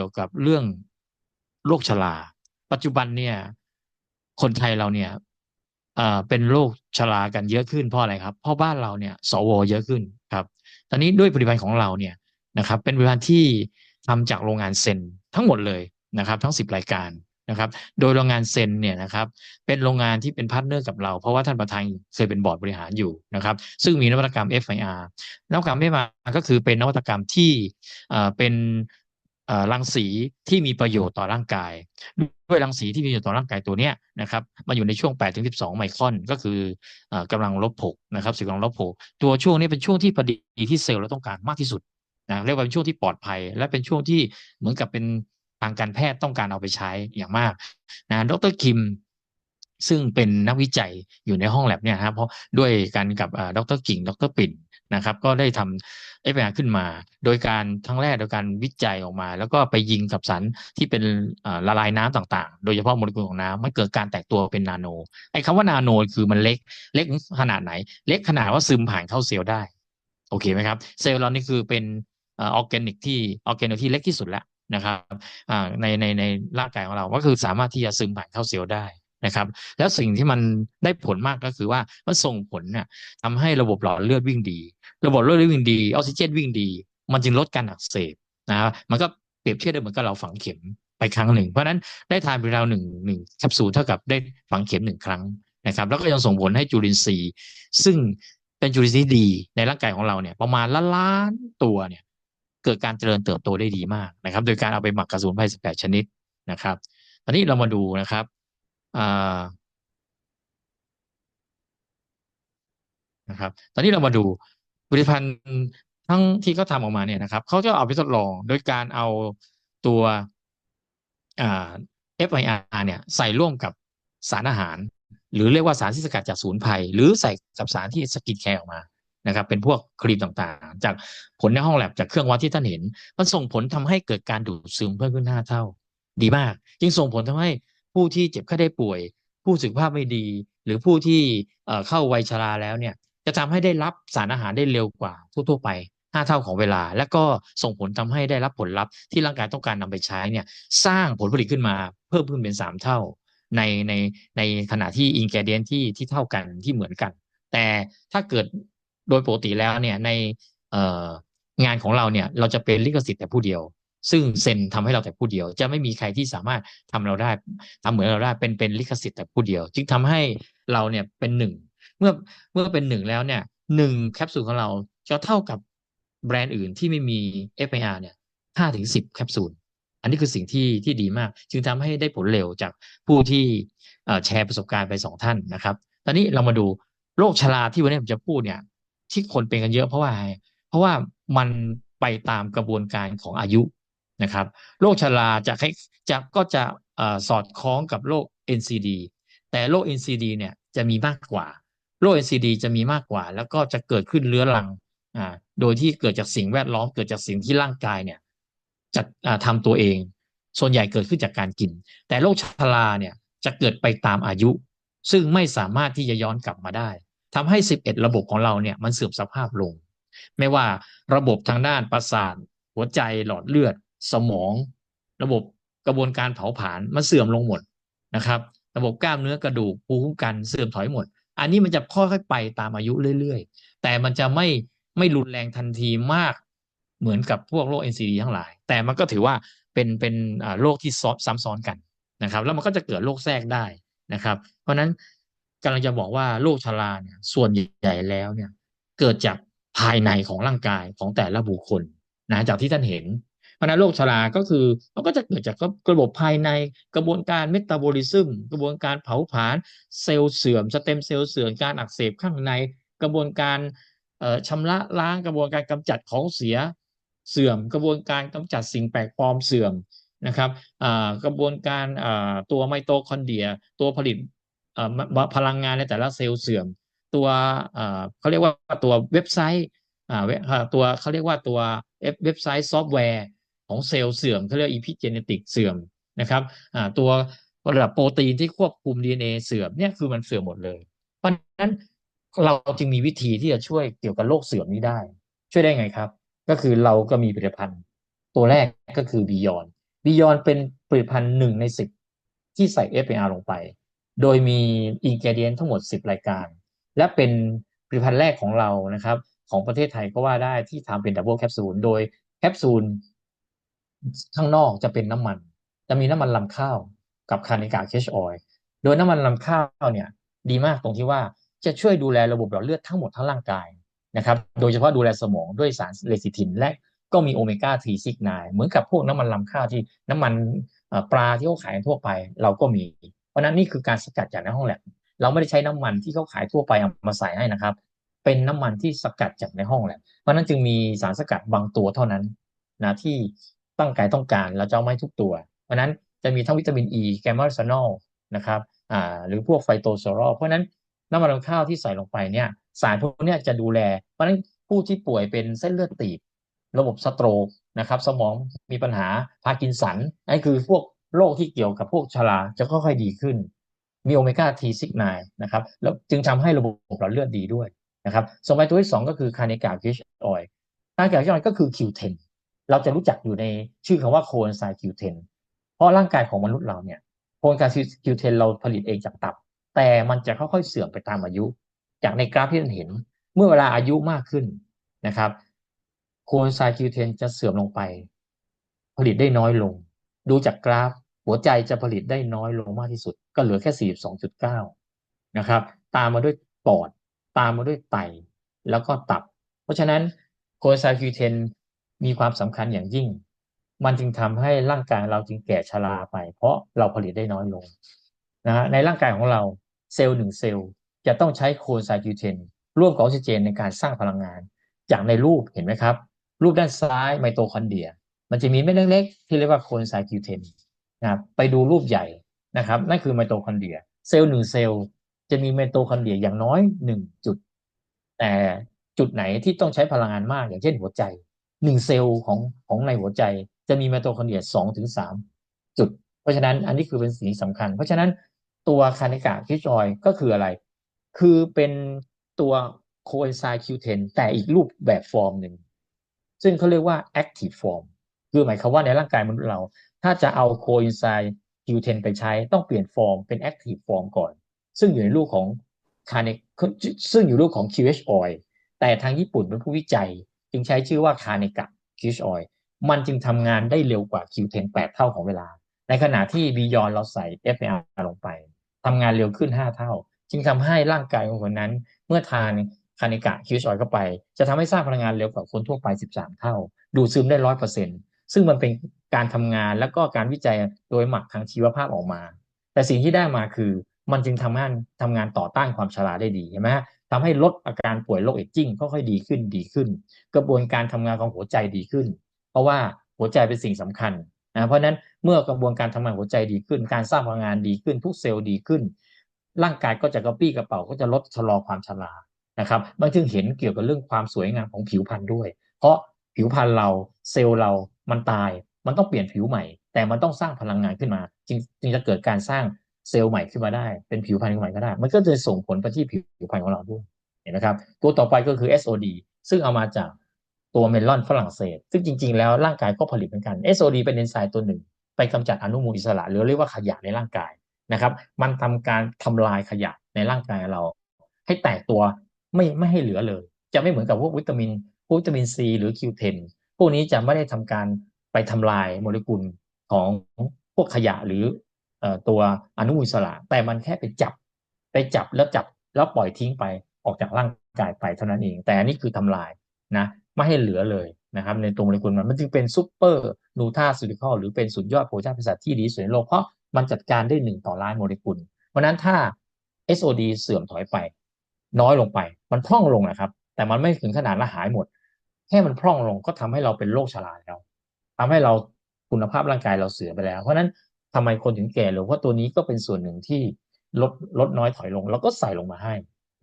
ี่ยวกับเรื่องโรคชรา ปัจจุบันเนี่ย คนไทยเราเนี่ยเป็นโรคชรากันเยอะขึ้นเพราะอะไรครับ เพราะบ้านเราเนี่ย สว เยอะขึ้นครับ ตอนนี้ด้วยผลิตภัณฑ์ของเราเนี่ยนะครับ เป็นผลิตภัณฑ์ที่ทำจากโรงงานเซนทั้งหมดเลยนะครับ ทั้งสิบรายการนะครับ โดยโรงงานเซนเนี่ยนะครับ เป็นโรงงานที่เป็นพาร์ทเนอร์กับเรา เพราะว่าท่านประธานเคยเป็นบอร์ดบริหารอยู่นะครับ ซึ่งมีนวัตกรรม FIR นวัตกรรม FIR ก็คือเป็นนวัตกรรมที่เป็น รังสีที่มีประโยชน์ต่อร่างกาย ด้วยรังสีที่มีประโยชน์ต่อร่างกายตัวเนี้ยนะครับมาอยู่ในช่วง8ถึง12 ไมครอนก็คืออ่อกำลังลบหกนะครับสิ่งกำลังลบหกตัวช่วงนี้เป็นช่วงที่พอดีที่เซลล์เราต้องการมากที่สุดนะเรียกว่าเป็นช่วงที่ปลอดภัย และเป็นช่วงที่เหมือนกับเป็นทางการแพทย์ต้องการเอาไปใช้อย่างมากนะดรคิม ซึ่งเป็นนักวิจัยอยู่ในห้องแลบเนี่ยนะครับเพราะด้วยกันกับดรกิ่ง ดรปิ่นนะครับ ก็ได้ทำเอฟขึ้นมา โดยการทั้งแรกโดยการวิจัยออกมา แล้วก็ไปยิงกับสารที่เป็นละลายน้ำต่างๆ โดยเฉพาะโมเลกุลของน้ำมันเกิดการแตกตัวเป็นนาโนไอ้คำว่านาโนคือมันเล็กเล็กขนาดไหน เล็กขนาดว่าซึมผ่านเข้าเซลล์ได้โอเคไหมครับ เซลล์เรานี่คือเป็นออร์แกนิกที่ออร์แกนิกที่เล็กที่สุดแล้วนะครับในในในร่างกายของเรา ก็คือสามารถที่จะซึมผ่านเข้าเซลล์ได้ นะครับ แล้วสิ่งที่มันได้ผลมากก็คือว่ามันส่งผลเนี่ยทำให้ระบบหลอดเลือดวิ่งดี ระบบเลือดวิ่งดีออกซิเจนวิ่งดี มันจึงลดการอักเสบนะครับมันก็เปรียบเทียบได้เหมือนกับเราฝังเข็มไปครั้งหนึ่ง เพราะนั้นได้ทานไปเราหนึ่งหนึ่งแคปซูลเท่ากับได้ฝังเข็มหนึ่งครั้งนะครับ แล้วก็ยังส่งผลให้จุลินทรีย์ ซึ่งเป็นจุลินทรีย์ดีในร่างกายของเราเนี่ย ประมาณล้านล้านตัวเนี่ย เกิดการเจริญเติบโตได้ดีมากนะครับ โดยการเอาไปหมักกระสุนไพร18ชนิดนะครับตอนนี้เรามาดูนะครับ นะครับ ตอนนี้เรามาดูผลิตภัณฑ์ทั้งที่เขาทำออกมาเนี่ยนะครับเขาจะเอาไปทดลองโดยการเอาตัวอ่า FIR เนี่ยใส่ร่วมกับสารอาหาร หรือเรียกว่าสารที่สกัดจากสูนไพรหรือใส่กับสารที่สกินแคร์ออกมานะครับ เป็นพวกครีมต่างๆ จากผลในห้องแลบจากเครื่องวัดที่ท่านเห็น มันส่งผลทำให้เกิดการดูดซึมเพิ่มขึ้นห้าเท่า ดีมาก จึงส่งผลทำให้ ผู้ที่เจ็บไข้ได้ป่วย ผู้สุขภาพไม่ดี หรือผู้ที่เข้าวัยชราแล้วเนี่ยจะทำให้ได้รับสารอาหารได้เร็วกว่าทั่วๆไปห้าเท่าของเวลา และก็ส่งผลทำให้ได้รับผลลัพธ์ที่ร่างกายต้องการนำไปใช้เนี่ยสร้างผลผลิตขึ้นมาเพิ่มขึ้นเป็นสามเท่า ในในในขณะที่อินแกเดียนที่ที่เท่ากันที่เหมือนกัน แต่ถ้าเกิดโดยปกติแล้วเนี่ยในงานของเราเนี่ยเราจะเป็นลิขสิทธิ์แต่ผู้เดียว ซึ่งเซ็นทำให้เราแต่ผู้เดียว จะไม่มีใครที่สามารถทำเราได้ทำเหมือนเราได้เป็นเป็นลิขสิทธิ์แต่ผู้เดียว จึงทำให้เราเนี่ยเป็นหนึ่งเมื่อเมื่อเป็นหนึ่งแล้วเนี่ยหนึ่งแคปซูลของเราจะเท่ากับแบรนด์อื่นที่ไม่มี FIR เนี่ยห้าถึงสิบแคปซูลอันนี้คือสิ่งที่ที่ดีมาก จึงทำให้ได้ผลเร็วจากผู้ที่แชร์ประสบการณ์ไปสองท่านนะครับ ตอนนี้เรามาดูโรคชราที่วันนี้ผมจะพูดเนี่ย ที่คนเป็นกันเยอะเพราะว่า เพราะว่ามันไปตามกระบวนการของอายุ นะครับโรคชราจะจะก็จะสอดคล้องกับโรค NCD แต่โรค NCD เนี่ยจะมีมากกว่าโรค NCD จะมีมากกว่า แล้วก็จะเกิดขึ้นเรื้อรังอ่าโดยที่เกิดจากสิ่งแวดล้อมเกิดจากสิ่งที่ร่างกายเนี่ยจะทำตัวเอง ส่วนใหญ่เกิดขึ้นจากการกิน แต่โรคชราเนี่ยจะเกิดไปตามอายุ ซึ่งไม่สามารถที่จะย้อนกลับมาได้ทำให้ 11 ระบบของเราเนี่ยมันเสื่อมสภาพลง ไม่ว่าระบบทางด้านประสาทหัวใจหลอดเลือด สมอง ระบบกระบวนการเผาผลาญมันเสื่อมลงหมดนะครับ ระบบกล้ามเนื้อกระดูกภูมิคุ้มกันเสื่อมถอยหมด อันนี้มันจะค่อยๆไปตามอายุเรื่อยๆ แต่มันจะไม่ไม่รุนแรงทันทีมากเหมือนกับพวกโรค NCD ทั้งหลาย แต่มันก็ถือว่าเป็นเป็นโรคที่ซ้ำซ้อนกันนะครับ แล้วมันก็จะเกิดโรคแทรกได้นะครับ เพราะนั้นกำลังจะบอกว่าโรคชราเนี่ยส่วนใหญ่แล้วเนี่ยเกิดจากภายในของร่างกายของแต่ละบุคคลนะจากที่ท่านเห็น เพราะนั้นโรคชราก็คือมันก็จะเกิดจากระบบภายในกระบวนการเมตาบอลิซึมกระบวนการเผาผลาญเซลล์เสื่อมสเต็มเซลล์เสื่อมการอักเสบข้างในกระบวนการชำระล้างกระบวนการกำจัดของเสียเสื่อม กระบวนการกำจัดสิ่งแปลกปลอมเสื่อมนะครับกระบวนการตัวไมโตคอนเดรีย ตัวผลิตพลังงานในแต่ละเซลล์เสื่อม ตัวเขาเรียกว่าตัวเว็บไซต์ตัวเขาเรียกว่าตัวเว็บไซต์ซอฟต์แวร์ ของเซลล์เสื่อมเขาเรียกอีพิเจเนติกเสื่อมนะครับตัวระดับโปรตีนที่ควบคุม DNA เสื่อมเนี่ยคือมันเสื่อมหมดเลย เพราะฉะนั้นเราจึงมีวิธีที่จะช่วยเกี่ยวกับโรคเสื่อมนี้ได้ ช่วยได้ไงครับ ก็คือเราก็มีผลิตภัณฑ์ ตัวแรกก็คือบียอนบิยอนเป็นผลิตภัณฑ์หนึ่งในสิบที่ใส่ FAR ลงไป โดยมีอินเกเดียนทั้งหมด 10 รายการ และเป็นผลิตภัณฑ์แรกของเรานะครับ ของประเทศไทยก็ว่าได้ที่ทำเป็นดับเบิลแคปซูลโดยแคปซูล ข้างนอกจะเป็นน้ำมัน จะมีน้ำมันลำข้าวกับคานิกาเคชออยโดยน้ำมันลำข้าวเนี่ย ดีมากตรงที่ว่าจะช่วยดูแลระบบหลอดเลือดทั้งหมดทั้งร่างกายนะครับ โดยเฉพาะดูแลสมองด้วยสารเลซิทินและก็มีโอเมก้า3ซิกไนเหมือนกับพวกน้ำมันลำข้าวที่น้ำมันปลาที่เขาขายทั่วไปเราก็มี เพราะนั้นนี่คือการสกัดจากในห้องแลบเราไม่ได้ใช้น้ำมันที่เขาขายทั่วไปเอามาใส่ให้นะครับ เป็นน้ำมันที่สกัดจากในห้องแลบเพราะนั้นจึงมีสารสกัดบางตัวเท่านั้นนะที่ ตั้งกายต้องการเราจะไม่ทุกตัว เพราะนั้นจะมีทั้งวิตามินอ e, ีแกมมาซานอลนะครับอ่าหรือพวกไฟโตโซรอลเพราะนั้นน้ำมันลำข้าวที่ใส่ลงไปเนี่ยสารพวกนี้จะดูแล เพราะนั้นผู้ที่ป่วยเป็นเส้นเลือดตีบ ระบบสโตรกนะครับสมองมีปัญหาพาร์กินสันนั่นคือพวกโรคที่เกี่ยวกับพวกชราจะค่อยๆดีขึ้น มีโอเมก้าทีซิกไนนะครับแล้วจึงทำให้ระบบหลอดเลือดดีด้วยนะครับส่วนไปตัวที่สองก็คือคาเนกาคิชออยคาเนกาคิชออยก็คือ Q10 เเราจะรู้จักอยู่ในชื่อคำว่าโคนไซ Q10 เพราะร่างกายของมนุษย์เราเนี่ยโคนไซ Q10 เราผลิตเองจากตับ แต่มันจะค่อยๆเสื่อมไปตามอายุ จากในกราฟที่ท่านเห็น เมื่อเวลาอายุมากขึ้นนะครับโคนไซคิวเทนจะเสื่อมลงไป ผลิตได้น้อยลง ดูจากกราฟ หัวใจจะผลิตได้น้อยลงมากที่สุด ก็เหลือแค่ 42.9 นะครับ ตามมาด้วยปอด ตามมาด้วยไต แล้วก็ตับ เพราะฉะนั้นโคนไซคิวเทน มีความสำคัญอย่างยิ่ง มันจึงทำให้ร่างกายเราจึงแก่ชราไป เพราะเราผลิตได้น้อยลงนะในร่างกายของเราเซลล์หนึ่งเซลล์จะต้องใช้โคไซคิวเทนร่วมกับออกซิเจนในการสร้างพลังงาน จากในรูปเห็นไหมครับ รูปด้านซ้ายไมโตคอนเดรีย มันจะมีเม็ดเล็กๆ ที่เรียกว่าโคไซคิวเทนนะครับไปดูรูปใหญ่นะครับนั่นคือไมโตคอนเดรีย เซลล์หนึ่งเซลล์จะมีไมโตคอนเดรียอย่างน้อยหนึ่งจุด แต่จุดไหนที่ต้องใช้พลังงานมากอย่างเช่นหัวใจ หนึ่งเซลล์ของของในหัวใจ จะมีไมโตคอนเดรียสองถึงสามจุด เพราะฉะนั้นอันนี้คือเป็นสิ่งสำคัญ เพราะฉะนั้นตัวคานิกาคิจอยก็คืออะไร คือเป็นตัวโคเอนไซม์คิวเทนแต่อีกรูปแบบฟอร์มหนึ่ง ซึ่งเขาเรียกว่า active form คือหมายความว่าในร่างกายมนุษย์เรา ถ้าจะเอาโคเอนไซด์ Q10 ไปใช้ต้องเปลี่ยนฟอร์มเป็น active form ก่อน ซึ่งอยู่ในรูปของคาเนซึ่งอยู่รูปของ QH oil แต่ทางญี่ปุ่นเป็นผู้วิจัย จึงใช้ชื่อว่าคาเนกะ QH oil มันจึงทำงานได้เร็วกว่า Q10 8 เท่าของเวลา ในขณะที่บียอนเราใส่ FAR ลงไปทำงานเร็วขึ้น 5 เท่า จึงทำให้ร่างกายของคนนั้น เมื่อทานคาเนกะคิวชอยเข้าไป จะทำให้สร้างพลังงานเร็วกว่าคนทั่วไป 13 เท่า ดูดซึมได้ร้อยเปอร์เซ็นซึ่งมันเป็นการทำงานแล้วก็การวิจัยโดยหมักทางชีวภาพออกมา แต่สิ่งที่ได้มาคือมันจึงทำงานทำงานต่อต้านความชราได้ดีใช่ไหม ทำให้ลดอาการป่วยโรคเอจจิ้งค่อยๆดีขึ้นดีขึ้น กระบวนการทำงานของหัวใจดีขึ้น เพราะว่าหัวใจเป็นสิ่งสำคัญนะเพราะนั้นเมื่อกระบวนการทำงานหัวใจดีขึ้น การสร้างพลังงานดีขึ้น ทุกเซลล์ดีขึ้น ร่างกายก็จะกระปี้กระเป๋าก็จะลดชะลอความชรานะครับมันจึงเห็นเกี่ยวกับเรื่องความสวยงามของผิวพรรณด้วย เพราะผิวพรรณเราเซลล์เรามันตาย มันต้องเปลี่ยนผิวใหม่ แต่มันต้องสร้างพลังงานขึ้นมา จึงจึงจะเกิดการสร้าง เซลล์ใหม่ขึ้นมาได้ เป็นผิวพรรณใหม่ก็ได้ มันก็จะส่งผลไปที่ผิวพรรณของเราด้วยเห็นไหมครับ ตัวต่อไปก็คือ SOD ซึ่งเอามาจากตัวเมลอนฝรั่งเศส ซึ่งจริง ๆ แล้วร่างกายก็ผลิตเหมือนกัน SOD เป็นเอนไซม์ตัวหนึ่ง ไปกำจัดอนุมูลอิสระ หรือเรียกว่าขยะในร่างกายนะครับ มันทำการทำลายขยะในร่างกายเรา ให้แตกตัวไม่ไม่ให้เหลือเลย จะไม่เหมือนกับพวกวิตามินวิตามินซีหรือคิวเทนพวกนี้จะไม่ได้ทำการไปทำลายโมเลกุลของพวกขยะหรือ ตัวอนุมูลอิสระ แต่มันแค่ไปจับไปจับแล้วจับแล้วปล่อยทิ้งไปออกจากร่างกายไปเท่านั้นเอง แต่อันนี้คือทำลายนะไม่ให้เหลือเลยนะครับในตัวโมเลกุลมันมันจึงเป็นซูเปอร์นูทาซูติคอลหรือเป็นสุดยอดโภชนาภาษาที่ดีสุดในโลกเพราะมันจัดการได้หนึ่งต่อล้านโมเลกุล เพราะนั้นถ้า SOD เสื่อมถอยไป น้อยลงไป มันพร่องลงนะครับ แต่มันไม่ถึงขนาดละหายหมด แค่มันพร่องลงก็ทำให้เราเป็นโรคชราแล้วทำให้เราคุณภาพร่างกายเราเสื่อมไปแล้ว เพราะนั้น ทำไมคนถึงแก่ลงเพราะตัวนี้ก็เป็นส่วนหนึ่งที่ลดลดน้อยถอยลง แล้วก็ใส่ลงมาให้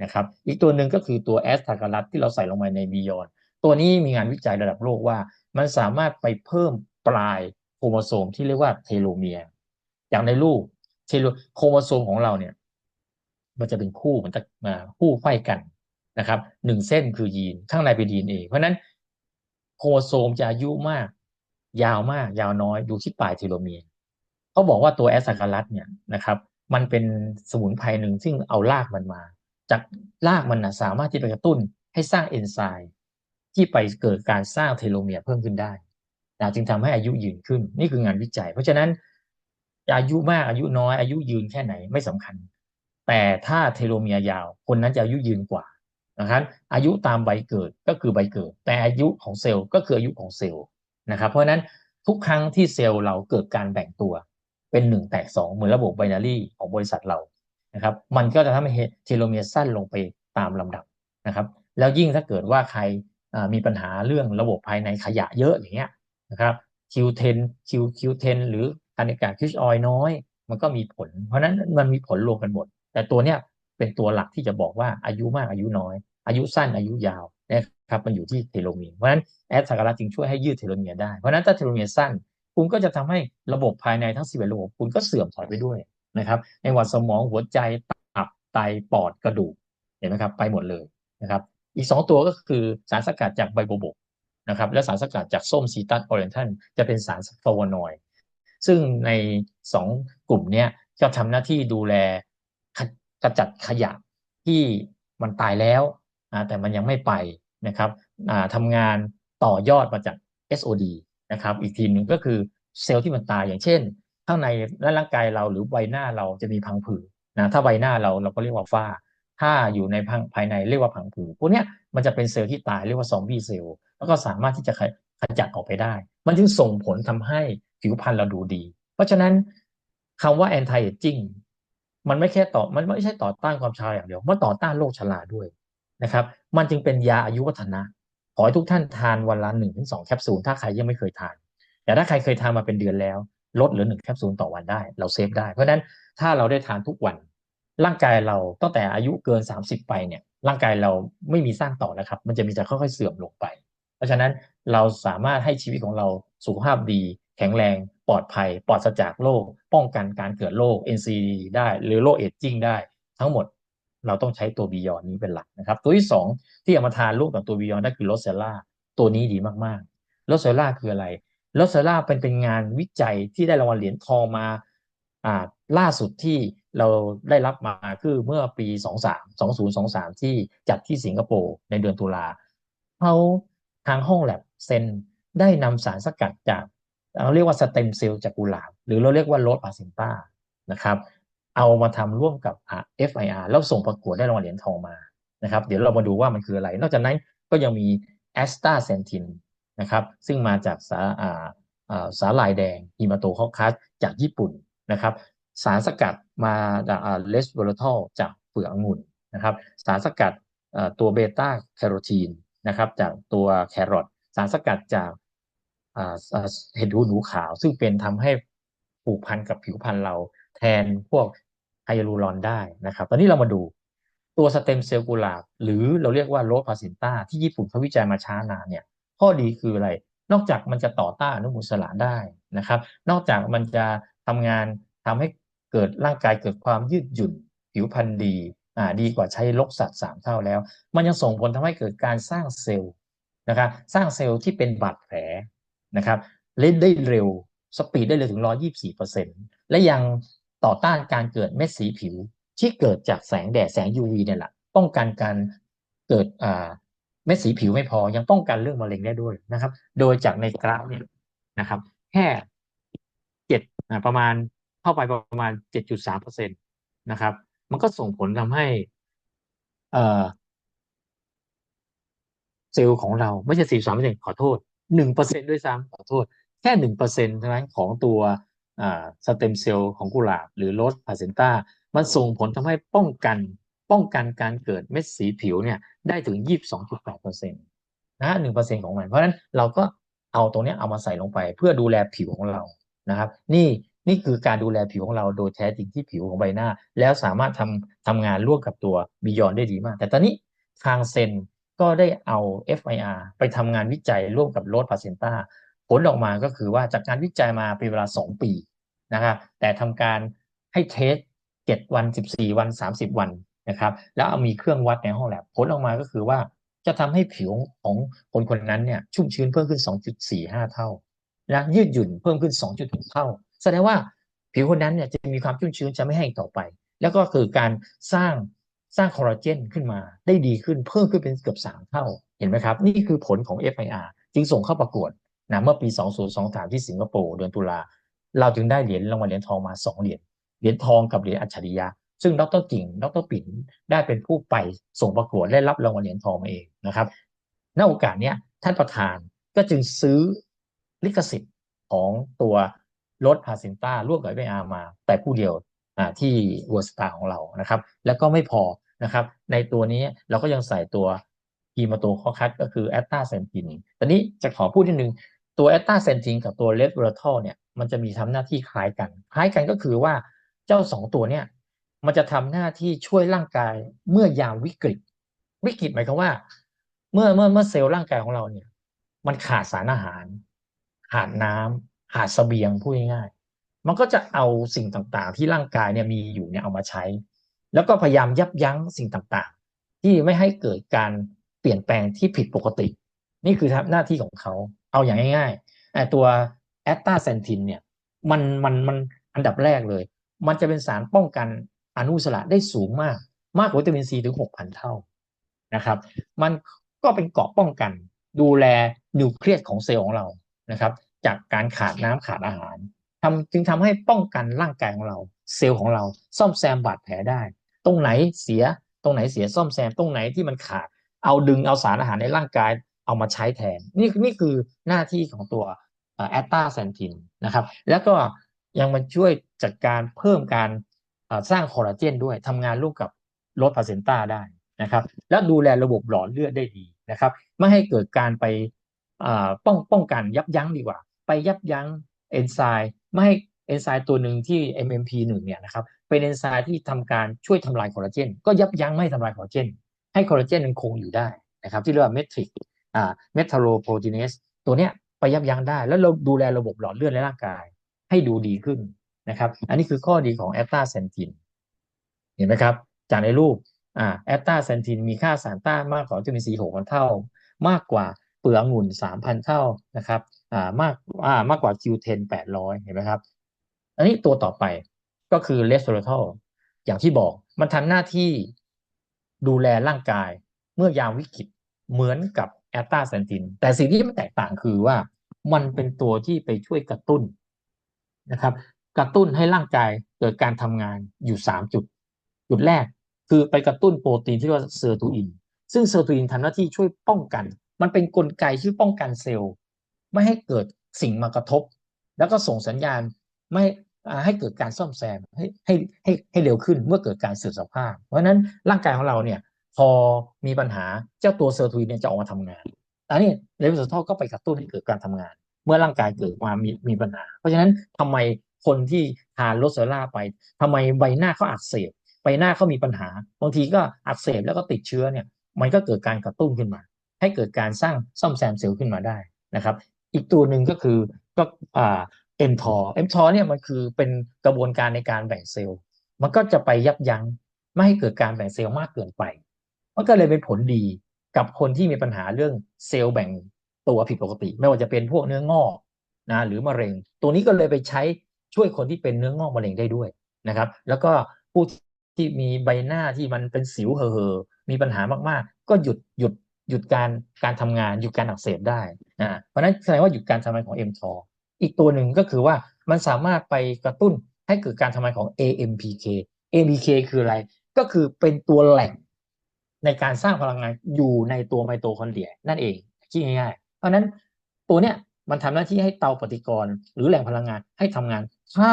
นะครับ อีกตัวหนึ่งก็คือตัวแอสตาการัสที่เราใส่ลงมาในบียอนตัวนี้มีงานวิจัยระดับโลกว่า มันสามารถไปเพิ่มปลายโครโมโซมที่เรียกว่าเทโลเมียร์อย่างในรูปเทโลโครโมโซมของเราเนี่ย มันจะเป็นคู่เหมันจะมาคู่ไฟกันนะครับหนึ่งเส้นคือยีนข้างในเป็นดีเอ็นเอเพราะนั้นโครโมโซมจะอายุมาก ยาวมาก ยาวน้อยดูที่ปลายเทโลเมียร์ เขาบอกว่าตัวแอสซาคารัสเนี่ยนะครับมันเป็นสมุนไพรหนึ่งซึ่งเอารากมันมา จากรากมันนะสามารถที่ไปกระตุ้นให้สร้างเอนไซม์ที่ไปเกิดการสร้างเทโลเมียร์เพิ่มขึ้นได้นะจึงทำให้อายุยืนขึ้น นี่คืองานวิจัย เพราะฉะนั้นอายุมากอายุน้อยอายุยืนแค่ไหนไม่สำคัญ แต่ถ้าเทโลเมียร์ยาว คนนั้นจะอายุยืนกว่านะครับอายุตามใบเกิดก็คือใบเกิด แต่อายุของเซลล์ก็คืออายุของเซลล์นะครับ เพราะฉะนั้นทุกครั้งที่เซลล์เราเกิดการแบ่งตัว เป็นหนึ่งแตกสองเหมือนระบบไบนารีของบริษัทเรานะครับ มันก็จะทำให้เทโลเมียร์สั้นลงไปตามลำดับนะครับ แล้วยิ่งถ้าเกิดว่าใครมีปัญหาเรื่องระบบภายในขยะเยอะอย่างเงี้ยนะครับ Q10 Q Q10 หรือการอากาศคิชออยน้อย มันก็มีผล เพราะนั้นมันมีผลรวมกันหมด แต่ตัวเนี้ยเป็นตัวหลักที่จะบอกว่าอายุมากอายุน้อย อายุสั้นอายุยาวนะครับมันอยู่ที่เทโลเมียร์เพราะฉะนั้นแอสซากาลาจึงช่วยให้ยืดเทโลเมียร์ได้ เพราะนั้นถ้าเทโลเมียร์สั้น คุณก็จะทำให้ระบบภายในทั้งสิบเอ็ดระบบ คุณก็เสื่อมถอยไปด้วยนะครับในวัดสมองหัวใจตับไตปอดกระดูกเห็นไหมครับ ไปหมดเลยนะครับ อีกสองตัวก็คือสารสกัดจากใบโบกนะครับและสารสกัดจากส้มซีตัสออเรนทันจะเป็นสารฟลาวนอยด์ซึ่งในสองกลุ่มนี้จะทำหน้าที่ดูแลกระจัดขยะที่มันตายแล้วแต่มันยังไม่ไปนะครับทำงานต่อยอดมาจาก SOD นะครับ อีกทีหนึ่งก็คือเซลล์ที่มันตายอย่างเช่น ข้างในร่างกายเราหรือใบหน้าเราจะมีพังผืดนะถ้าใบหน้าเราเราก็เรียกว่าฝ้า ถ้าอยู่ในภายในเรียกว่าพังผืดพวกนี้มันจะเป็นเซลล์ที่ตายเรียกว่าซอมบี้เซลล์แล้วก็สามารถที่จะขจัดออกไปได้ มันจึงส่งผลทำให้ผิวพรรณเราดูดี เพราะฉะนั้นคำว่า anti aging มันไม่แค่ต่อมันไม่ใช่ต่อต้านความชราอย่างเดียว มันต่อต้านโรคชราด้วยนะครับ มันจึงเป็นยาอายุวัฒนะ ขอให้ทุกท่านทานวันละหนึ่งถึงสองแคปซูลถ้าใครยังไม่เคยทาน แต่ถ้าใครเคยทานมาเป็นเดือนแล้ว ลดเหลือหนึ่งแคปซูลต่อวันได้ เราเซฟได้ เพราะฉะนั้นถ้าเราได้ทานทุกวัน ร่างกายเราตั้งแต่อายุเกิน 30 ไปเนี่ยร่างกายเราไม่มีสร้างต่อนะครับ มันจะมีแต่ค่อยๆเสื่อมลงไป เพราะฉะนั้นเราสามารถให้ชีวิตของเราสุขภาพดี แข็งแรง ปลอดภัย ปลอดจากโรคป้องกันการเกิดโรค NCD ได้ หรือโรคเอจจิ้งได้ ทั้งหมด เราต้องใช้ตัวบียอนนี้เป็นหลักนะครับ ตัวที่ 2 ที่เอามาทานร่วมกับตัวบียอนได้คือโรสเซล่าตัวนี้ดีมากๆโรสเซล่าคืออะไรโรสเซล่าเป็นเป็นงานวิจัยที่ได้รางวัลเหรียญทองมาอ่าล่าสุดที่เราได้รับมาคือเมื่อปี 23 2023 ที่จัดที่สิงคโปร์ในเดือนตุลาเขาทางห้องแลบเซนได้นำสารสกัดจากเราเรียกว่าสเต็มเซลล์จากกุหลาบหรือเราเรียกว่าโรสพาซินต้านะครับ เอามาทำร่วมกับ FIR แล้วส่งประกวดได้รางวัลเหรียญทองมานะครับ เดี๋ยวเรามาดูว่ามันคืออะไร นอกจากนั้นก็ยังมีแอสตาเซนทินนะครับ ซึ่งมาจากสาสาลายแดงฮิมาโตคอคัสจากญี่ปุ่นนะครับ สารสกัดมาจากเลสเวอร์ทอลจากเปลือกองุ่นนะครับ สารสกัดตัวเบต้าแคโรทีนนะครับจากตัวแครอทสารสกัดจากเห็ดหูหนูขาว ซึ่งเป็นทำให้ผูกพันกับผิวพรรณเราแทนพวก ไฮยาลูรอนได้นะครับ ตอนนี้เรามาดูตัวสเต็มเซลล์กุหลาบ หรือเราเรียกว่าโรสพาซินต้าที่ญี่ปุ่นเขาวิจัยมาช้านานเนี่ย ข้อดีคืออะไร นอกจากมันจะต่อต้านอนุมูลอิสระได้นะครับ นอกจากมันจะทำงานทำให้เกิดร่างกายเกิดความยืดหยุ่น ผิวพรรณดีอ่าดีกว่าใช้ลกสัตว์สามเท่าแล้ว มันยังส่งผลทำให้เกิดการสร้างเซลล์นะครับสร้างเซลล์ที่เป็นบาดแผลนะครับเล่นได้เร็วสปีดได้เลยถึง 124%และยัง ต่อต้านการเกิดเม็ดสีผิว ที่เกิดจากแสงแดดแสง UV เนี่ยแหละป้องกันการเกิดเม็ดสีผิวไม่พอ ยังป้องกันเรื่องมะเร็งได้ด้วยนะครับ โดยจากในกราฟเนี่ยนะครับ แค่เจ็ดประมาณเข้าไปประมาณเจ็ดจุดสามเปอร์เซ็นตนะครับ มันก็ส่งผลทำให้เซลล์ของเราไม่ใช่สี่สามเปอร์เซ็นขอโทษหนึ่งเปอร์เซ็นด้วยซ้ำขอโทษ แค่หนึ่งเปอร์เซ็นต์เท่านั้นของตัว สเต็มเซลล์ของกุหลาบ หรือโรสพาเซนต้ามันส่งผลทำให้ป้องกันป้องกันการเกิดเม็ดสีผิวเนี่ยได้ถึง 22.8%นะหนึ่งเปอร์เซ็นของมัน เพราะฉะนั้นเราก็เอาตรงนี้เอามาใส่ลงไป เพื่อดูแลผิวของเรานะครับ นี่นี่คือการดูแลผิวของเราโดยแท้จริงที่ผิวของใบหน้า แล้วสามารถทำทำงานร่วมกับตัวบิยอนได้ดีมาก แต่ตอนนี้ทางเซนก็ได้เอา FIR ไปทำงานวิจัยร่วมกับโรสพาเซนต้าผลออกมาก็คือว่าจากการวิจัยมาเป็นเวลา 2 ปี นะครับแต่ทำการให้เทส7วัน14วัน30วันนะครับ แล้วเอามีเครื่องวัดในห้องแลบผลออกมาก็คือว่าจะทำให้ผิวของคนคนนั้นเนี่ยชุ่มชื้นเพิ่มขึ้น 2.45 เท่านะยืดหยุ่นเพิ่มขึ้น 2.6 เท่า แสดงว่าผิวคนนั้นเนี่ยจะมีความชุ่มชื้นจะไม่แห้งต่อไป แล้วก็คือการสร้างสร้างคอลลาเจนขึ้นมาได้ดีขึ้นเพิ่มขึ้นเป็นเกือบ 3 เท่า เห็นไหมครับ นี่คือผลของ FIR จึงส่งเข้าประกวดนะเมื่อปี 2023 ที่สิงคโปร์เดือนตุลา เราจึงได้เหรียญรางวัลเหรียญทองมา2เหรียญเหรียญทองกับเหรียญอัจฉริยะ ซึ่งดรกิ่งดรปิ่นได้เป็นผู้ไปส่งประกวดและรับรางวัลเหรียญทองมาเองนะครับณโอกาสนี้ท่านประธานก็จึงซื้อลิขสิทธิ์ของตัวรถพาซินต้าร่วมกับไออามาแต่ผู้เดียวที่เวอร์สตาของเรานะครับ แล้วก็ไม่พอนะครับ ในตัวนี้เราก็ยังใส่ตัวฮีมาโตคอคัสก็คือแอตตาเซนตินตอนนี้จะขอพูดนิดนึง ตัวแอตตาเซนตินกับตัวเลสเวอร์ทอลเนี่ยมันจะมีทำหน้าที่คล้ายกัน คล้ายกันก็คือว่าเจ้าสองตัวเนี่ยมันจะทำหน้าที่ช่วยร่างกายเมื่อยามวิกฤต วิกฤตหมายความว่า เมื่อเมื่อเมื่อเซลล์ร่างกายของเราเนี่ย มันขาดสารอาหาร ขาดน้ำขาดสเสบียงพูดง่ายๆมันก็จะเอาสิ่งต่างๆ ที่ร่างกายเนี่ยมีอยู่เนี่ยเอามาใช้ แล้วก็พยายามยับยั้งสิ่งต่างๆ ที่ไม่ให้เกิดการเปลี่ยนแปลงที่ผิดปกติ นี่คือหน้าที่ของเขา เอาอย่างง่ายๆตัวแอตตาเซนทินเนี่ยมันมันมันอันดับแรกเลย มันจะเป็นสารป้องกันอนุสระได้สูงมาก มากกว่าวิตามินซีถึง 6,000 เท่านะครับ มันก็เป็นเกาะป้องกัน ดูแลนิวเคลียสของเซลล์ของเรานะครับ จากการขาดน้ำขาดอาหารทำจึงทำให้ป้องกันร่างกายของเรา เซลล์ของเราซ่อมแซมบาดแผลได้ ตรงไหนเสียตรงไหนเสียซ่อมแซมตรงไหนที่มันขาด เอาดึงเอาสารอาหารในร่างกาย เอามาใช้แทน นี่นี่คือหน้าที่ของตัวแอตตาแซนทินนะครับ แล้วก็ยังมาช่วยจัดการเพิ่มการสร้างคอลลาเจนด้วยทำงานร่วมกับลดพาเซนต้าได้นะครับ แล้วดูแลระบบหลอดเลือดได้ดีนะครับ ไม่ให้เกิดการไปป้องป้องกันยับยั้งดีกว่า ไปยับยั้งเอนไซม์ไม่ให้เอนไซม์ตัวหนึ่งที่ MMP1 เนี่ยนะครับเป็นเอนไซม์ที่ทำการช่วยทำลายคอลลาเจนก็ยับยั้งไม่ทำลายคอลลาเจนให้คอลลาเจนมันคงอยู่ได้นะครับ ที่เรียกว่าเมทริก เมทาโลโปรตีเนสตัวเนี้ยไปยับยั้งได้ แล้วเราดูแลระบบหลอดเลือดในร่างกาย ให้ดูดีขึ้นนะครับ อันนี้คือข้อดีของแอตตาเซนตินเห็นไหมครับ จากในรูปอ่าแอตตาเซนทินมีค่าสารต้านมากกว่าวิตามินซีหกพันเท่า มากกว่าเปลือกองุ่นสามพันเท่านะครับอ่ามากอ่ามากกว่าคิวเทนแปดร้อยเห็นไหมครับ อันนี้ตัวต่อไปก็คือเลสโตรทอลอย่างที่บอกมันทำหน้าที่ดูแลร่างกายเมื่อยามวิกฤตเหมือนกับ แอตตาเซนติน แต่สิ่งที่มันแตกต่างคือว่ามันเป็นตัวที่ไปช่วยกระตุ้นนะครับ กระตุ้นให้ร่างกายเกิดการทำงานอยู่สามจุด จุดแรกคือไปกระตุ้นโปรตีนที่เรียกว่าเซอร์ตูอิน ซึ่งเซอร์ตูอินทำหน้าที่ช่วยป้องกัน มันเป็นนกลไกที่ป้องกันเซลล์ ไม่ให้เกิดสิ่งมากระทบ แล้วก็ส่งสัญญาณไม่ให้เกิดการซ่อมแซมให้ให้ให้ให้เร็วขึ้นเมื่อเกิดการเสื่อมสภาพ เพราะฉะนั้นร่างกายของเราเนี่ย พอมีปัญหาเจ้าตัวเซอร์ตูอินเนี่ยจะออกมาทำงาน อันนี้เลเวลโซทอก็ไปกระตุ้นให้เกิดการทำงาน เมื่อร่างกายเกิดมามมีมีปัญหา เพราะฉะนั้นทำไมคนที่ทานโรสเซล่าไปทำไมใบหน้าเขาอักเสบใบหน้าเขามีปัญหา บางทีก็อักเสบแล้วก็ติดเชื้อเนี่ย มันก็เกิดการกระตุ้นขึ้นมา ให้เกิดการสร้างซ่อมแซมเซลล์ขึ้นมาได้นะครับ อีกตัวหนึ่งก็คือก็อ่าเอ็มทอเอ็มทอเนี่ยมันคือเป็นกระบวนการในการแบ่งเซลล์ มันก็จะไปยับยั้งไม่ให้เกิดการแบ่งเซลล์มากเกินไป มันก็เลยเป็นผลดีกับคนที่มีปัญหาเรื่องเซลล์แบ่งตัวผิดปกติ ไม่ว่าจะเป็นพวกเนื้องอกนะหรือมะเร็ง ตัวนี้ก็เลยไปใช้ช่วยคนที่เป็นเนื้องอกมะเร็งได้ด้วยนะครับ แล้วก็ผู้ที่มีใบหน้าที่มันเป็นสิวเห่อมีปัญหามากๆ ก็หยุดหยุดหยุดการการทำงานหยุดการอักเสบได้นะเพราะนั้นแสดงว่าหยุดการทำงานของ m ออีกตัวหนึ่งก็คือว่ามันสามารถไปกระตุ้นให้เกิดการทำงานของ AMPK AMPK คืออะไร ก็คือเป็นตัวแหล่ง ในการสร้างพลังงานอยู่ในตัวไมโตคอนเดรียนั่นเองคิดง่ายๆเพราะนั้นตัวเนี้ยมันทำหน้าที่ให้เตาปฏิกรณ์หรือแหล่งพลังงานให้ทำงาน ถ้า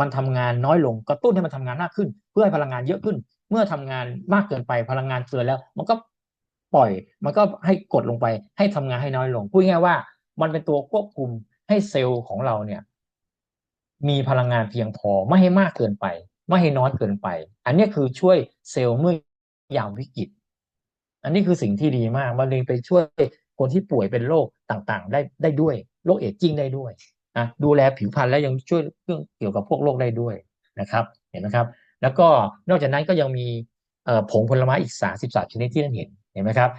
มันทำงานน้อยลงกระตุ้นให้มันทำงานมากขึ้น เพื่อให้พลังงานเยอะขึ้น เมื่อทำงานมากเกินไปพลังงานเกินแล้ว มันก็ปล่อย มันก็ให้กดลงไป ให้ทำงานให้น้อยลงพูดง่ายว่า มันเป็นตัวควบคุมให้เซลล์ของเราเนี่ย มีพลังงานเพียงพอไม่ให้มากเกินไป ไม่ให้น้อยเกินไป อันนี้คือช่วยเซลล์เมื่อยามวิกฤต อันนี้คือสิ่งที่ดีมากมันเลยไปช่วยคนที่ป่วยเป็นโรคต่างๆ ได้ได้ด้วยโรคเอจจิ้งได้ด้วยนะดูแลผิวพรรณแล้วยังช่วยเรื่องเกี่ยวกับพวกโรคได้ด้วยนะครับ เห็นไหมครับ แล้วก็นอกจากนั้นก็ยังมีผงผลไม้อีกสาสิบสามชนิดที่ท่านเห็นเห็นไหมครับ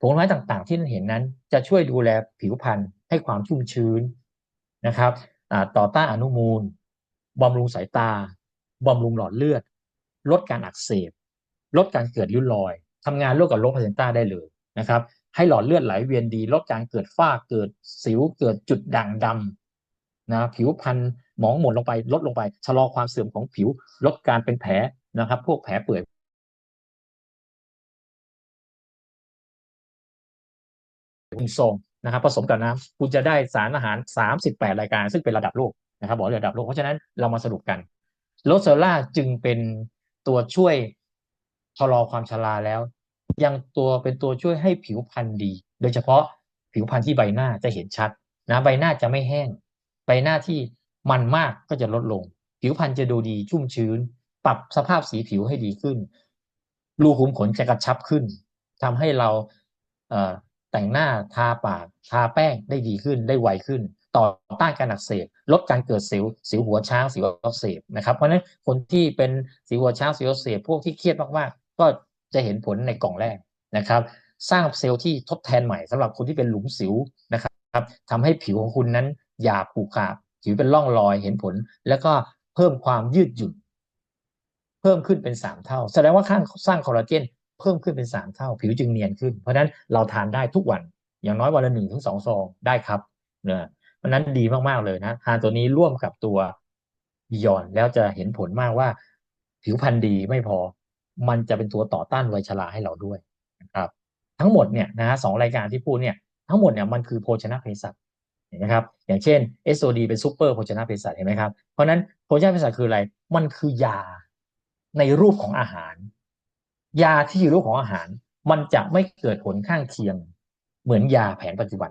ผงผลไม้ต่างๆ ที่ท่านเห็นนั้น จะช่วยดูแลผิวพรรณให้ความชุ่มชื้นนะครับต่อต้านอนุมูลบำรุงสายตาบำรุงหลอดเลือด ลดการอักเสบ ลดการเกิดริ้วรอย ทำงานร่วมกับโรคพาเซนต้าได้เลยนะครับ ให้หลอดเลือดไหลเวียนดี ลดการเกิดฝ้าเกิดสิวเกิดจุดด่างดำนะผิวพรรณหมองหมดลงไปลดลงไป ชะลอความเสื่อมของผิว ลดการเป็นแผลนะครับ พวกแผลเปื่อยคุณทรงนะครับผสมกับน้ำคุณจะได้สารอาหาร 38 รายการ ซึ่งเป็นระดับโลกนะครับบอกระดับโลกเพราะฉะนั้นเรามาสรุปกันโรสเซล่าจึงเป็นตัวช่วย ชะลอความชราแล้ว ยังตัวเป็นตัวช่วยให้ผิวพรรณดี โดยเฉพาะผิวพรรณที่ใบหน้าจะเห็นชัดนะใบหน้าจะไม่แห้ง ใบหน้าที่มันมากก็จะลดลง ผิวพรรณจะดูดีชุ่มชื้น ปรับสภาพสีผิวให้ดีขึ้น รูขุมขนจะกระชับขึ้นทำให้เราเแต่งหน้าทาปากทาแป้งได้ดีขึ้นได้ไวขึ้น ต่อต้านการอักเสบลดการเกิดสิวสิวหัวช้างสิวอักเสบนะครับเพราะฉะนั้นคนที่เป็นสิวหัวช้างสิวอักเสบพวกที่เครียดมากๆ ก็จะเห็นผลในกล่องแรกนะครับ สร้างเซลล์ที่ทดแทนใหม่สำหรับคนที่เป็นหลุมสิวนะครับทำให้ผิวของคุณนั้นหยาบผูกขาดผิวเป็นร่องรอยเห็นผล แล้วก็เพิ่มความยืดหยุ่นเพิ่มขึ้นเป็นสามเท่า แสดงว่าข้างสร้างคอลลาเจนเพิ่มขึ้นเป็นสามเท่า ผิวจึงเนียนขึ้น เพราะฉะนั้นเราทานได้ทุกวันอย่างน้อยวันละหนึ่งถึงสองซองได้ครับเนี่ยเพราะนั้นดีมากๆเลยนะทานตัวนี้ร่วมกับตัวบิยอนแล้วจะเห็นผลมากว่า ผิวพรรณดีไม่พอ มันจะเป็นตัวต่อต้านวัยชราให้เราด้วยนะครับทั้งหมดเนี่ยนะสองรายการที่พูดเนี่ยทั้งหมดเนี่ยมันคือโภชนะเภสัชเห็นไหมครับอย่างเช่น SOD เป็นซูเปอร์โภชนะเภสัชเห็นไหมครับเพราะนั้นโภชนะเภสัชคืออะไรมันคือยาในรูปของอาหาร ยาที่อยู่รูปของอาหาร มันจะไม่เกิดผลข้างเคียง เหมือนยาแผนปัจจุบัน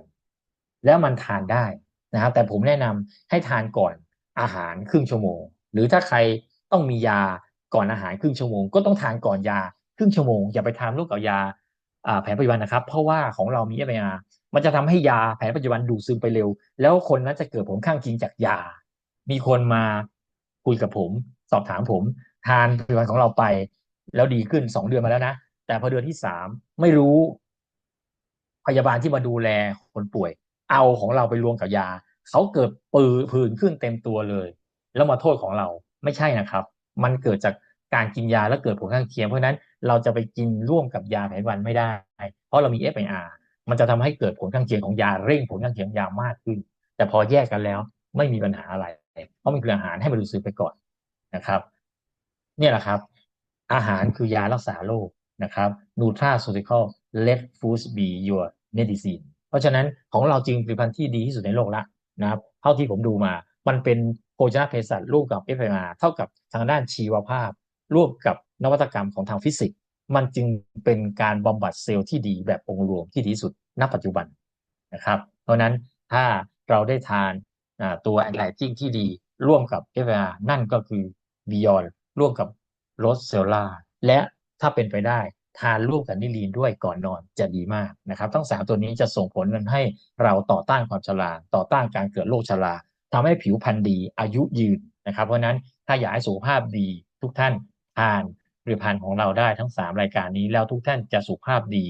แล้วมันทานได้นะครับแต่ผมแนะนำให้ทานก่อนอาหารครึ่งชั่วโมง หรือถ้าใครต้องมียา ก่อนอาหารครึ่งชั่วโมงก็ต้องทานก่อนยาครึ่งชั่วโมงอย่าไปทานร่วมกับยาแผนปัจจุบันนะครับ เพราะว่าของเรามี FIR มันจะทำให้ยาแผนปัจจุบันดูดซึมไปเร็ว แล้วคนนั้นจะเกิดผลข้างเคียงจากยา มีคนมาคุยกับผม สอบถามผม ทานผลิตภัณฑ์ของเราไป แล้วดีขึ้นสองเดือนมาแล้วนะ แต่พอเดือนที่สามไม่รู้ พยาบาลที่มาดูแลคนป่วย เอาของเราไปรวมกับยา เขาเกิดปือผื่นขึ้นเต็มตัวเลย แล้วมาโทษของเราไม่ใช่นะครับ มันเกิดจากการกินยาแล้วเกิดผลข้างเคียงเพราะนั้นเราจะไปกินร่วมกับยาแผนวันไม่ได้ เพราะเรามี FIR มันจะทำให้เกิดผลข้างเคียงของยาเร่งผลข้างเคียงยามากขึ้น แต่พอแยกกันแล้วไม่มีปัญหาอะไร เพราะมันคืออาหารให้มันดูดซึมไปก่อนนะครับเนี่ยแหละครับ อาหารคือยารักษาโรคนะครับ nutraceutical let foods be your medicine เพราะฉะนั้นของเราจริงผลิตภัณฑ์ที่ดีที่สุดในโลกละนะครับ เท่าที่ผมดูมา มันเป็น ภชนาเภสัชร่วมกับ FMR เท่ากับทางด้านชีวภาพ ร่วมกับนวัตกรรมของทางฟิสิกส์ มันจึงเป็นการบำบัดเซลล์ที่ดีแบบองค์รวมที่ดีสุดณปัจจุบันนะครับ เพราะนั้นถ้าเราได้ทานตัวแอนไลจิ้งที่ดีร่วมกับ FMR นั่นก็คือ Beyond ร่วมกับโรสเซลล่าและถ้าเป็นไปได้ทานร่วมกับนิลีนด้วยก่อนนอนจะดีมากนะครับ ทั้งสามตัวนี้จะส่งผลกันให้เราต่อต้านความชราต่อต้านการเกิดโรคชรา ทำให้ผิวพรรณดีอายุยืนนะครับ เพราะนั้นถ้าอยากให้สุขภาพดีทุกท่านทานผลิตภัณฑ์ของเราได้ทั้ง 3 รายการนี้แล้วทุกท่านจะสุขภาพดี